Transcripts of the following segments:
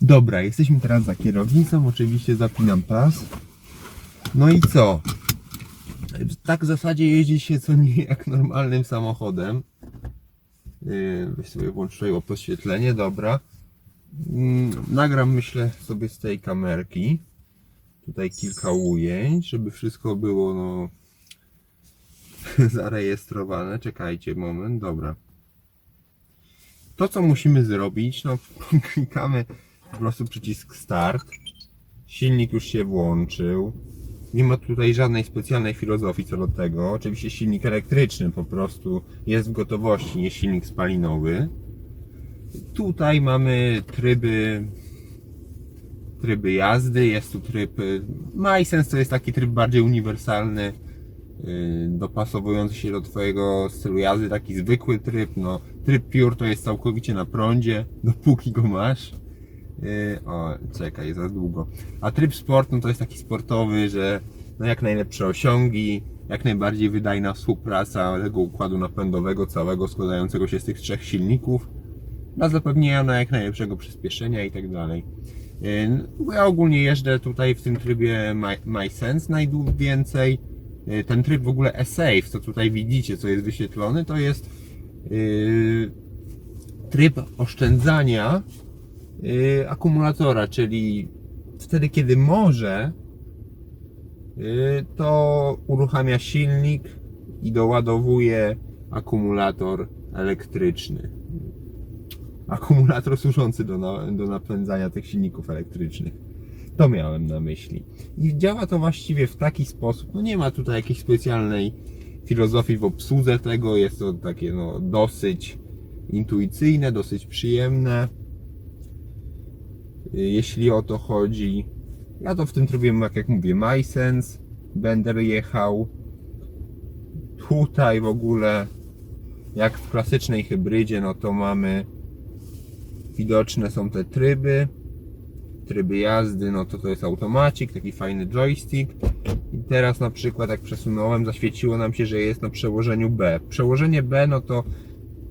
Dobra, jesteśmy teraz za kierownicą, oczywiście zapinam pas. No i co? Tak w zasadzie jeździ się co nie jak normalnym samochodem. Yy, Weź sobie włącz podświetlenie, dobra. Mm, Nagram myślę sobie z tej kamerki. Tutaj kilka ujęć, żeby wszystko było no zarejestrowane. Czekajcie moment, dobra. To co musimy zrobić, no klikamy po prostu przycisk start. Silnik już się włączył. Nie ma tutaj żadnej specjalnej filozofii co do tego. Oczywiście silnik elektryczny po prostu jest w gotowości, nie silnik spalinowy. Tutaj mamy tryby tryby jazdy, jest tu tryb MySense, to jest taki tryb bardziej uniwersalny, y, dopasowujący się do Twojego stylu jazdy, taki zwykły tryb, no tryb Pure to jest całkowicie na prądzie, dopóki go masz. Y, O, czekaj, za długo. A tryb sport, no to jest taki sportowy, że no jak najlepsze osiągi, jak najbardziej wydajna współpraca tego układu napędowego całego składającego się z tych trzech silników dla zapewnienia na jak najlepszego przyspieszenia i tak dalej. Yy, Ja ogólnie jeżdżę tutaj w tym trybie My- MySense najwięcej. Yy, Ten tryb w ogóle e-save, co tutaj widzicie, co jest wyświetlony, to jest tryb oszczędzania yy, akumulatora, czyli wtedy, kiedy może, yy, to uruchamia silnik i doładowuje akumulator elektryczny akumulator służący do, na, do napędzania tych silników elektrycznych. To miałem na myśli. I działa to właściwie w taki sposób, no nie ma tutaj jakiejś specjalnej filozofii w obsłudze tego, jest to takie no, dosyć intuicyjne, dosyć przyjemne. Jeśli o to chodzi, ja to w tym trybie, jak, jak mówię, MySense będę jechał. Tutaj w ogóle, jak w klasycznej hybrydzie, no to mamy widoczne są te tryby. Tryby jazdy, no to to jest automatik, taki fajny joystick. I teraz na przykład jak przesunąłem, zaświeciło nam się, że jest na przełożeniu B. Przełożenie B, no to,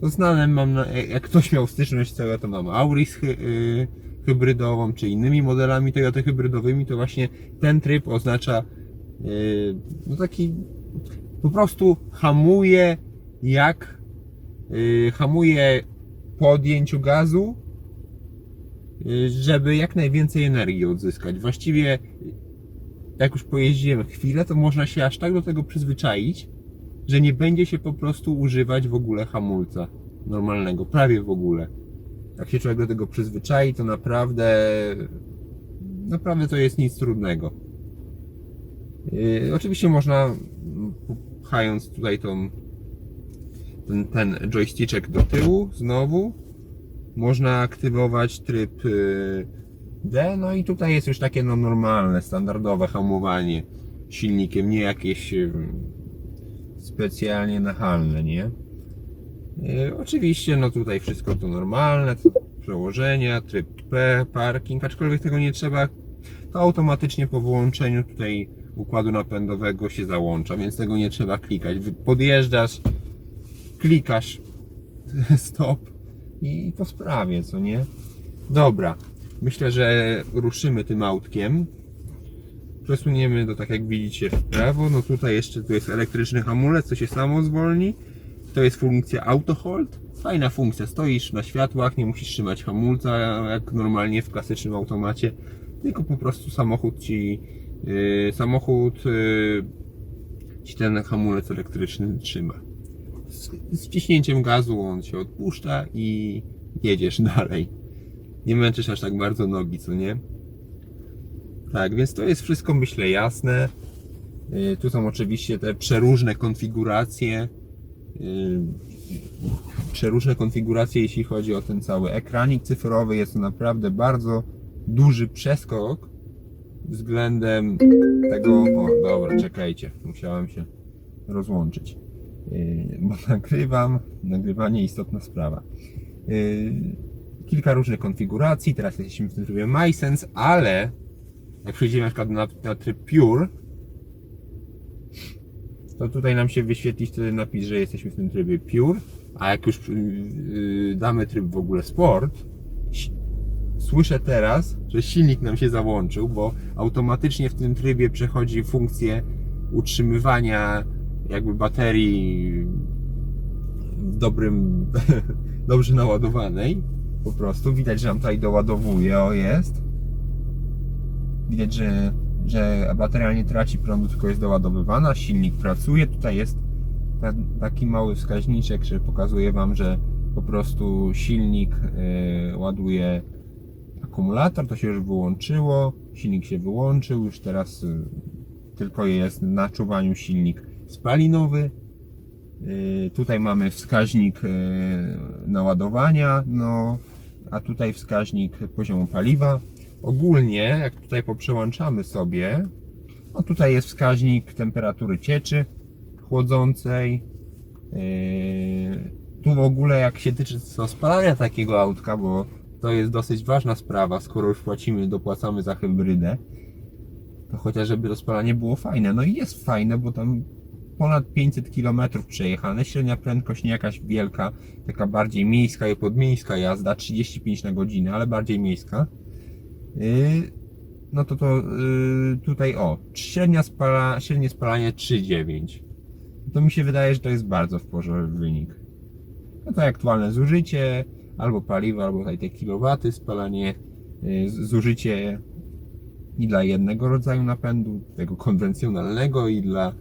to znane mam, jak ktoś miał styczność z tego, to mam Auris hy, y, hybrydową, czy innymi modelami Toyota hybrydowymi, to właśnie ten tryb oznacza y, no taki po prostu hamuje jak y, hamuje po odjęciu gazu y, żeby jak najwięcej energii odzyskać. Właściwie jak już pojeździłem chwilę, to można się aż tak do tego przyzwyczaić, że nie będzie się po prostu używać w ogóle hamulca normalnego, prawie w ogóle. Jak się człowiek do tego przyzwyczai, to naprawdę naprawdę to jest nic trudnego. Yy, oczywiście można pchając tutaj tą ten, ten do tyłu znowu można aktywować tryb y, D, no i tutaj jest już takie no, normalne, standardowe hamowanie silnikiem, nie jakieś y, specjalnie nachalne, nie? Y, Oczywiście, no tutaj wszystko to normalne, przełożenia, tryb P, parking, aczkolwiek tego nie trzeba, to automatycznie po wyłączeniu tutaj układu napędowego się załącza, więc tego nie trzeba klikać. Podjeżdżasz, klikasz stop i po sprawie, co nie? Dobra, myślę, że ruszymy tym autkiem. Przesuniemy to tak jak widzicie w prawo. No tutaj jeszcze tu jest elektryczny hamulec, co się samo zwolni. To jest funkcja auto hold. Fajna funkcja, stoisz na światłach, nie musisz trzymać hamulca jak normalnie w klasycznym automacie, tylko po prostu samochód ci yy, samochód yy, ci ten hamulec elektryczny trzyma z, z gazu on się odpuszcza i jedziesz dalej. Nie męczysz aż tak bardzo nogi, co nie? Tak, więc to jest wszystko myślę jasne. Yy, Tu są oczywiście te przeróżne konfiguracje. Yy, Przeróżne konfiguracje, jeśli chodzi o ten cały ekranik cyfrowy. Jest to naprawdę bardzo duży przeskok względem tego. O, dobra, czekajcie, musiałem się rozłączyć. Yy, bo nagrywam, nagrywanie istotna sprawa. Yy, Kilka różnych konfiguracji, teraz jesteśmy w tym trybie MySense, ale jak przejdziemy na przykład na, na tryb Pure, to tutaj nam się wyświetli wtedy napis, że jesteśmy w tym trybie Pure, a jak już yy, damy tryb w ogóle Sport, słyszę teraz, że silnik nam się załączył, bo automatycznie w tym trybie przechodzi funkcję utrzymywania jakby baterii w dobrym, dobrze naładowanej. Po prostu widać, że nam tutaj doładowuje, o jest. Widać, że, że bateria nie traci prądu, tylko jest doładowywana, silnik pracuje. Tutaj jest ta, taki mały wskaźniczek, że pokazuje Wam, że po prostu silnik y, ładuje akumulator, to się już wyłączyło, silnik się wyłączył, już teraz y, tylko jest na czuwaniu silnik spalinowy. Y, tutaj mamy wskaźnik naładowania, no, a tutaj wskaźnik poziomu paliwa. Ogólnie, jak tutaj poprzełączamy sobie, no tutaj jest wskaźnik temperatury cieczy chłodzącej. Yy, Tu w ogóle jak się tyczy co spalania takiego autka, bo to jest dosyć ważna sprawa, skoro już płacimy, dopłacamy za hybrydę, to chociaż żeby to spalanie było fajne. No i jest fajne, bo tam ponad 500 km przejechane, średnia prędkość nie jakaś wielka, taka bardziej miejska i podmiejska jazda, 35 na godzinę, ale bardziej miejska. Yy, no to to yy, tutaj o, średnia spala, średnie spalanie 3,9. To mi się wydaje, że to jest bardzo w porządku wynik. No to aktualne zużycie, albo paliwa, albo tutaj te kilowaty, spalanie, z- zużycie i dla jednego rodzaju napędu, tego konwencjonalnego i dla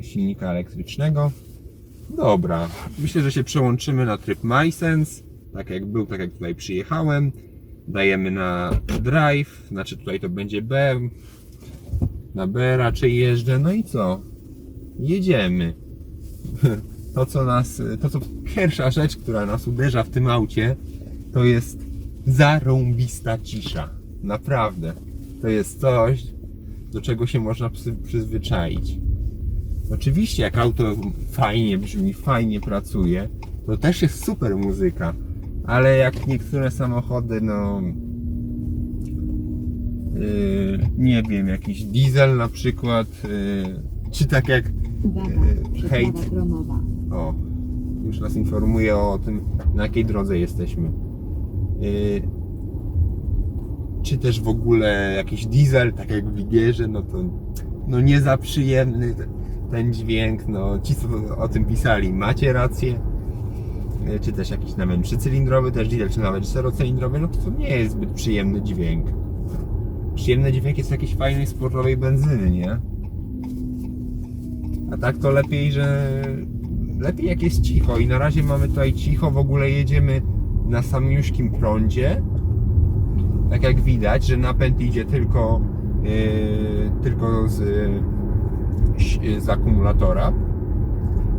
silnika elektrycznego. Dobra, myślę, że się przełączymy na tryb MySense, tak jak był, tak jak tutaj przyjechałem. Dajemy na drive, znaczy tutaj to będzie B. Na B raczej jeżdżę, no i co? Jedziemy. To co nas, to co pierwsza rzecz, która nas uderza w tym aucie, to jest zarąbista cisza. Naprawdę. To jest coś, do czego się można przyzwyczaić. Oczywiście, jak auto fajnie brzmi, fajnie pracuje, to też jest super muzyka. Ale jak niektóre samochody, no. Yy, nie wiem, jakiś diesel na przykład, yy, czy tak jak. Yy, hejt. O, już nas informuje o tym, na jakiej drodze jesteśmy. Yy, czy też w ogóle jakiś diesel, tak jak w Wigierze, no to no nie za przyjemny te- ten dźwięk. No, ci, co o tym pisali, macie rację. Czy też jakiś nawet trzycylindrowy, też diesel, czy nawet czterocylindrowy, no to, to nie jest zbyt przyjemny dźwięk. Przyjemny dźwięk jest jakiejś fajnej sportowej benzyny, nie? A tak to lepiej, że lepiej jak jest cicho i na razie mamy tutaj cicho, w ogóle jedziemy na samiuszkim prądzie. Tak jak widać, że napęd idzie tylko, yy, tylko z, yy, z akumulatora.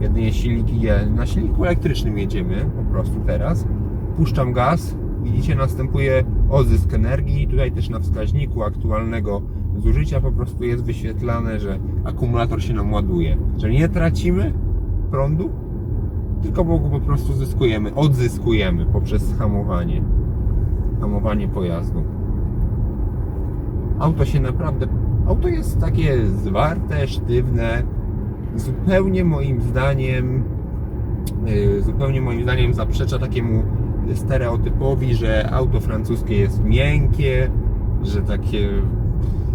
Jedynie silnik idzie, na silniku elektrycznym jedziemy po prostu teraz. Puszczam gaz, widzicie następuje odzysk energii. Tutaj też na wskaźniku aktualnego zużycia po prostu jest wyświetlane, że akumulator się nam ładuje. Że nie tracimy prądu, tylko po prostu zyskujemy, odzyskujemy poprzez hamowanie. Hamowanie pojazdu. Auto się naprawdę. Auto jest takie zwarte, sztywne. Zupełnie moim zdaniem. yy, Zupełnie moim zdaniem zaprzecza takiemu stereotypowi, że auto francuskie jest miękkie, że takie.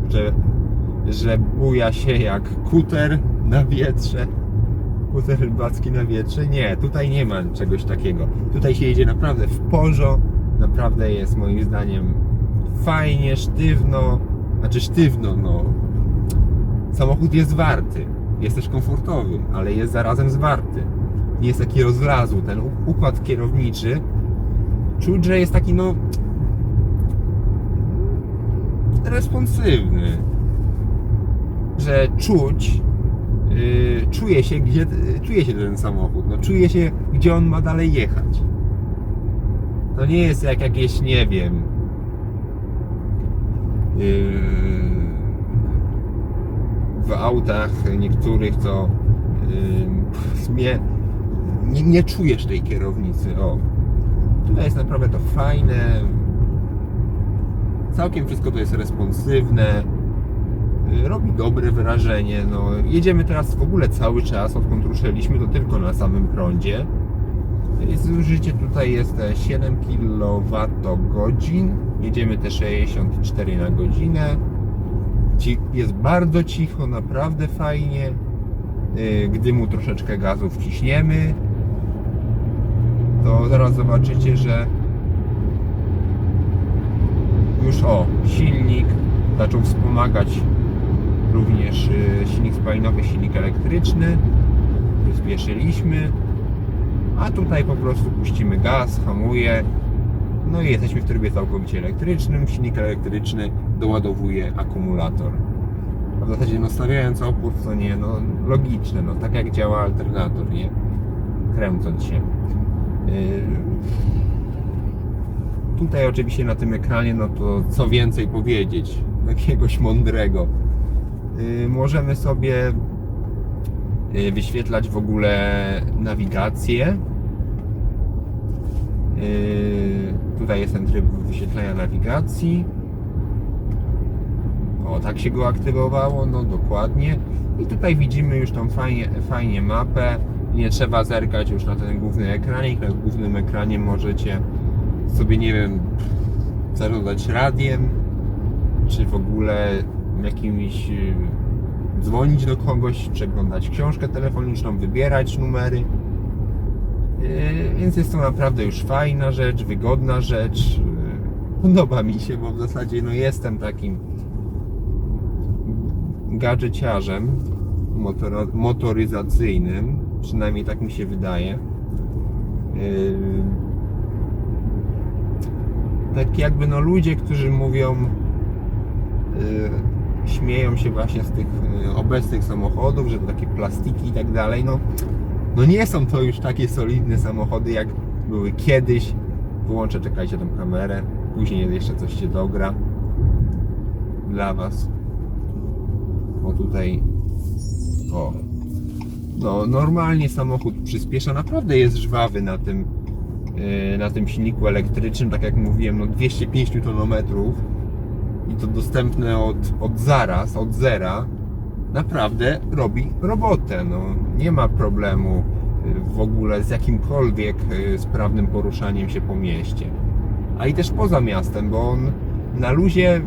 że, że buja się jak kuter na wietrze. Kuter rybacki na wietrze. Nie, tutaj nie ma czegoś takiego. Tutaj się jedzie naprawdę w porzo. Naprawdę jest moim zdaniem fajnie, sztywno. Znaczy sztywno, no. Samochód jest warty. Jest też komfortowy, ale jest zarazem zwarty. Nie jest taki rozlazły. Ten układ kierowniczy czuć, że jest taki no responsywny. Że czuć yy, czuje się gdzie yy, czuje się ten samochód. No czuje się gdzie on ma dalej jechać. To nie jest jak jakieś, nie wiem. Yy, w autach niektórych to zmie, nie, nie czujesz tej kierownicy. O, tutaj jest naprawdę to fajne. Całkiem wszystko to jest responsywne. Robi dobre wrażenie. No, jedziemy teraz w ogóle cały czas, odkąd ruszyliśmy, to tylko na samym prądzie. Zużycie tutaj jest e, 7 kWh Jedziemy te 64 na godzinę. Jest bardzo cicho, naprawdę fajnie. Yy, Gdy mu troszeczkę gazu wciśniemy, to zaraz zobaczycie, że już o, silnik zaczął wspomagać również y, silnik spalinowy, silnik elektryczny. Przyspieszyliśmy, a tutaj po prostu puścimy gaz, hamuje. No i jesteśmy w trybie całkowicie elektrycznym. Silnik elektryczny doładowuje akumulator. A w zasadzie no stawiając opór, co nie, no logiczne, no tak jak działa alternator, nie? Kręcąc się. Yy, Tutaj oczywiście na tym ekranie, no to co więcej powiedzieć, jakiegoś mądrego. Yy, możemy sobie yy, wyświetlać w ogóle nawigację. Yy, tutaj jest ten tryb wyświetlania nawigacji. Tak się go aktywowało, no dokładnie. I tutaj widzimy już tą fajnie, fajnie mapę. Nie trzeba zerkać już na ten główny ekranik. Na głównym ekranie możecie sobie, nie wiem, zarządzać radiem, czy w ogóle jakimś y, dzwonić do kogoś, przeglądać książkę telefoniczną, wybierać numery. Yy, Więc jest to naprawdę już fajna rzecz, wygodna rzecz. Yy, Podoba mi się, bo w zasadzie no jestem takim gadżeciarzem motor, motoryzacyjnym, przynajmniej tak mi się wydaje. Yy, tak jakby no ludzie, którzy mówią, yy, śmieją się właśnie z tych yy, obecnych samochodów, że to takie plastiki i tak dalej, no, no nie są to już takie solidne samochody jak były kiedyś. Wyłączę, czekajcie tą kamerę, później jeszcze coś się dogra dla Was. O tutaj, o, no normalnie samochód przyspiesza, naprawdę jest żwawy na tym, yy, na tym silniku elektrycznym, tak jak mówiłem, no 205 Nm i to dostępne od, od zaraz, od zera, naprawdę robi robotę. No, nie ma problemu yy, w ogóle z jakimkolwiek yy, sprawnym poruszaniem się po mieście. A i też poza miastem, bo on na luzie,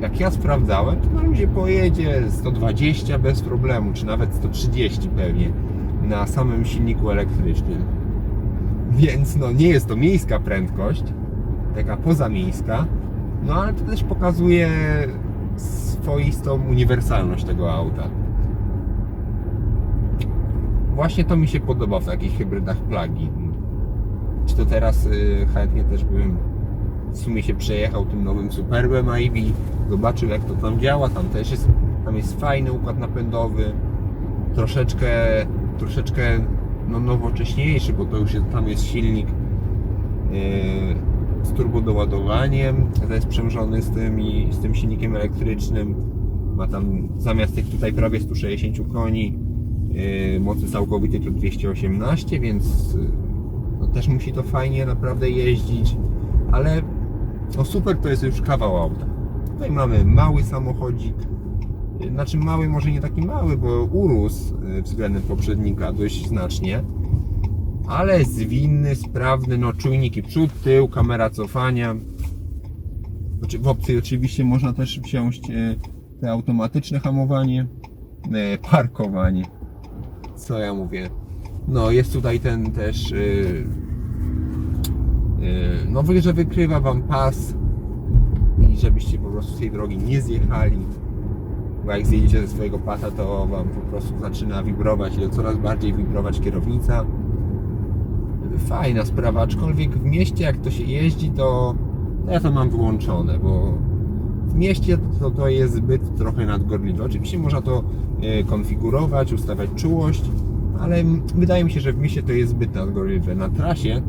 jak ja sprawdzałem, to na luzie pojedzie 120 bez problemu, czy nawet 130 pewnie na samym silniku elektrycznym. Więc no nie jest to miejska prędkość, taka pozamiejska, no ale to też pokazuje swoistą uniwersalność tego auta. Właśnie to mi się podoba w takich hybrydach plug-in. Czy to teraz y, chętnie też bym w sumie się przejechał tym nowym Superbem i zobaczył jak to tam działa. Tam też jest, tam jest fajny układ napędowy, troszeczkę, troszeczkę no, nowocześniejszy, bo to już jest, tam jest silnik yy, z turbodoładowaniem, to jest przemrzony z tym, i, z tym silnikiem elektrycznym. Ma tam zamiast tych tutaj prawie 160 koni yy, mocy całkowitej to 218, więc yy, no, też musi to fajnie naprawdę jeździć, ale no super to jest już kawał auta. Tutaj mamy mały samochodzik, znaczy mały może nie taki mały, bo urósł yy, względem poprzednika dość znacznie, ale zwinny, sprawny, no czujniki przód, tył, kamera cofania. Znaczy, W opcji oczywiście można też wziąć yy, te automatyczne hamowanie, yy, parkowanie. Co ja mówię? No jest tutaj ten też No że wykrywa Wam pas i żebyście po prostu z tej drogi nie zjechali. Bo jak zjedziecie ze swojego pasa, to Wam po prostu zaczyna wibrować i coraz bardziej wibrować kierownica. Fajna sprawa, aczkolwiek w mieście jak to się jeździ, to ja to mam wyłączone, bo w mieście to, to jest zbyt trochę nadgorliwe. Oczywiście można to e, konfigurować, ustawiać czułość, ale wydaje mi się, że w mieście to jest zbyt nadgorliwe. Na trasie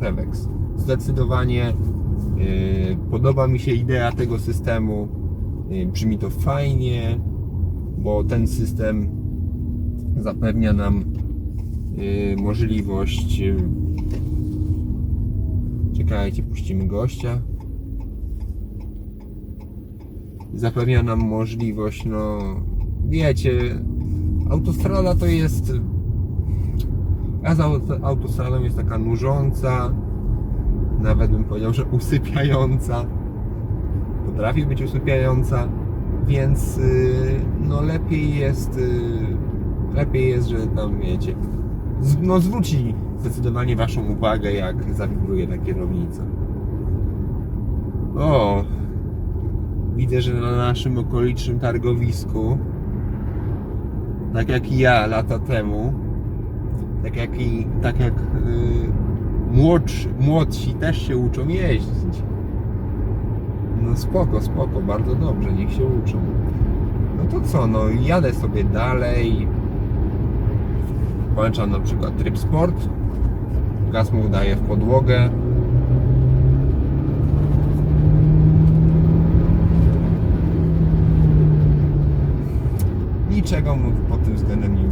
Pewex. Zdecydowanie e, podoba mi się idea tego systemu. E, Brzmi to fajnie, bo ten system zapewnia nam e, możliwość. Czekajcie, puścimy gościa. Zapewnia nam możliwość, no wiecie, autostrada to jest a za auto- autostradą jest taka nużąca, nawet bym powiedział, że usypiająca. Potrafi być usypiająca, więc y, no lepiej jest, y, lepiej jest, że tam wiecie, no zwróci zdecydowanie Waszą uwagę, jak zawibruje ta kierownica. O, widzę, że na naszym okolicznym targowisku, tak jak i ja lata temu, tak jak i tak jak yy, młodsi, młodsi też się uczą jeździć. No spoko, spoko, bardzo dobrze, niech się uczą. No to co, no jadę sobie dalej. Włączam na przykład tryb sport. Gaz mu daję w podłogę. Niczego mu pod tym względem nie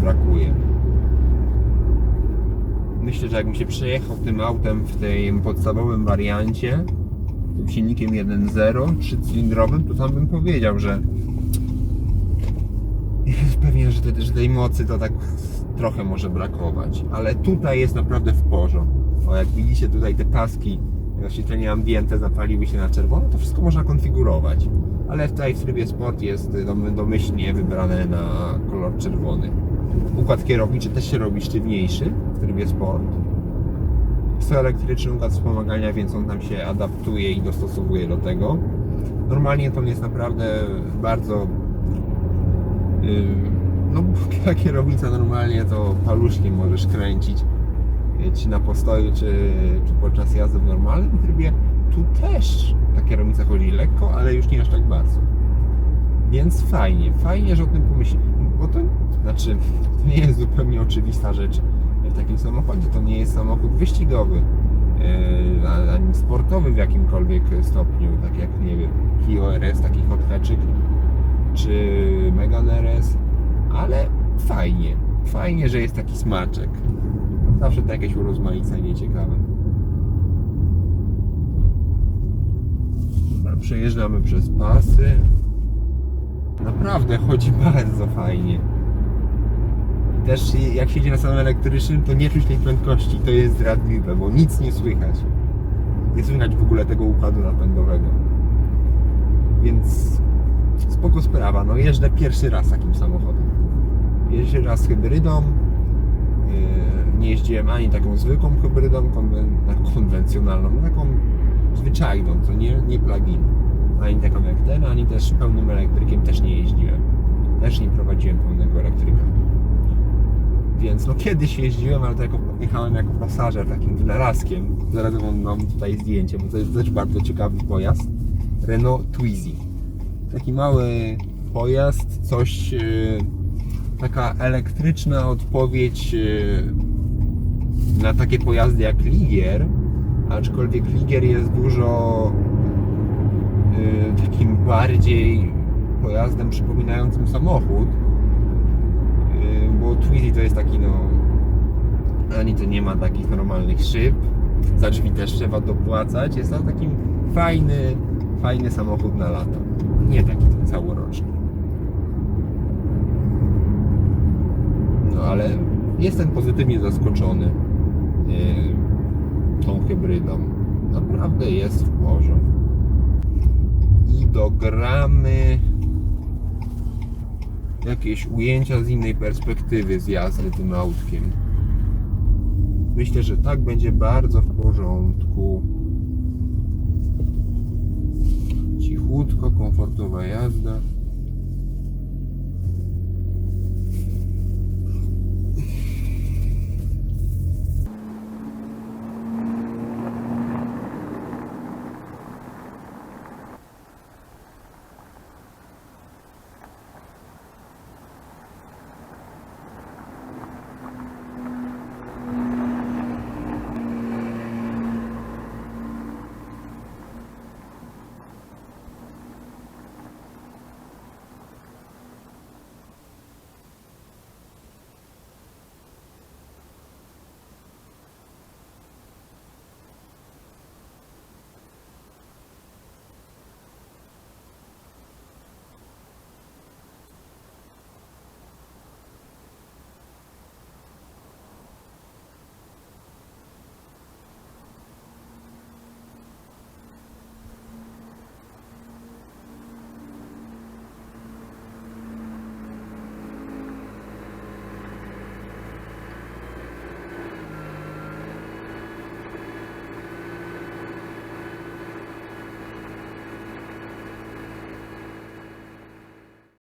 Myślę, że jakbym się przejechał tym autem w tym podstawowym wariancie, tym silnikiem 1.0, trzycylindrowym, to tam bym powiedział, że jest że, że tej mocy to tak trochę może brakować, ale tutaj jest naprawdę w porządku. O, jak widzicie tutaj te paski oświetlenie ambiente zapaliły się na czerwono, to wszystko można konfigurować. Ale tutaj w trybie sport jest dom- domyślnie wybrane na kolor czerwony. Układ kierowniczy też się robi sztywniejszy w trybie sport. Jest elektryczny układ wspomagania, więc on tam się adaptuje i dostosowuje do tego. Normalnie to jest naprawdę bardzo no kierownica normalnie to paluszkiem możesz kręcić czy na postoju, czy, czy podczas jazdy w normalnym trybie. Tu też ta kierownica chodzi lekko, ale już nie aż tak bardzo. Więc fajnie, fajnie, że o tym. Bo to znaczy, to nie jest zupełnie oczywista rzecz w takim samochodzie. To nie jest samochód wyścigowy, a- ani sportowy w jakimkolwiek stopniu, tak jak nie wiem, Clio RS, taki hot hatchik, czy Megane RS, ale fajnie, fajnie, że jest taki smaczek. Zawsze to jakieś urozmaicenie ciekawe. Przejeżdżamy przez pasy. Naprawdę chodzi bardzo fajnie. I też jak się jedzie na samym elektrycznym, to nie czuć tej prędkości. To jest zdradliwe, bo nic nie słychać. Nie słychać w ogóle tego układu napędowego. Więc spoko sprawa. No jeżdżę pierwszy raz takim samochodem. Pierwszy raz hybrydą. Yy, Nie jeździłem ani taką zwykłą hybrydą, konwen- konwencjonalną, taką zwyczajną, co nie, nie plug-in. Jak ten, ani też pełnym elektrykiem też nie jeździłem. Też nie prowadziłem pełnego elektryka. Więc no kiedyś jeździłem, ale to jako, jechałem jako pasażer takim wynalazkiem. Zaraz mam tutaj zdjęcie, bo to jest też bardzo ciekawy pojazd. Renault Twizy. Taki mały pojazd, coś, yy, taka elektryczna odpowiedź yy, na takie pojazdy jak Ligier, aczkolwiek Ligier jest dużo takim bardziej pojazdem przypominającym samochód, yy, bo Twizy to jest taki no ani to nie ma takich normalnych szyb, za drzwi też trzeba dopłacać, jest to takim fajny, fajny samochód na lata, nie taki całoroczny. No ale jestem pozytywnie zaskoczony yy, tą hybrydą. Naprawdę jest w porządku. I dogramy jakieś ujęcia z innej perspektywy z jazdy tym autkiem. Myślę, że tak będzie bardzo w porządku. Cichutko, komfortowa jazda.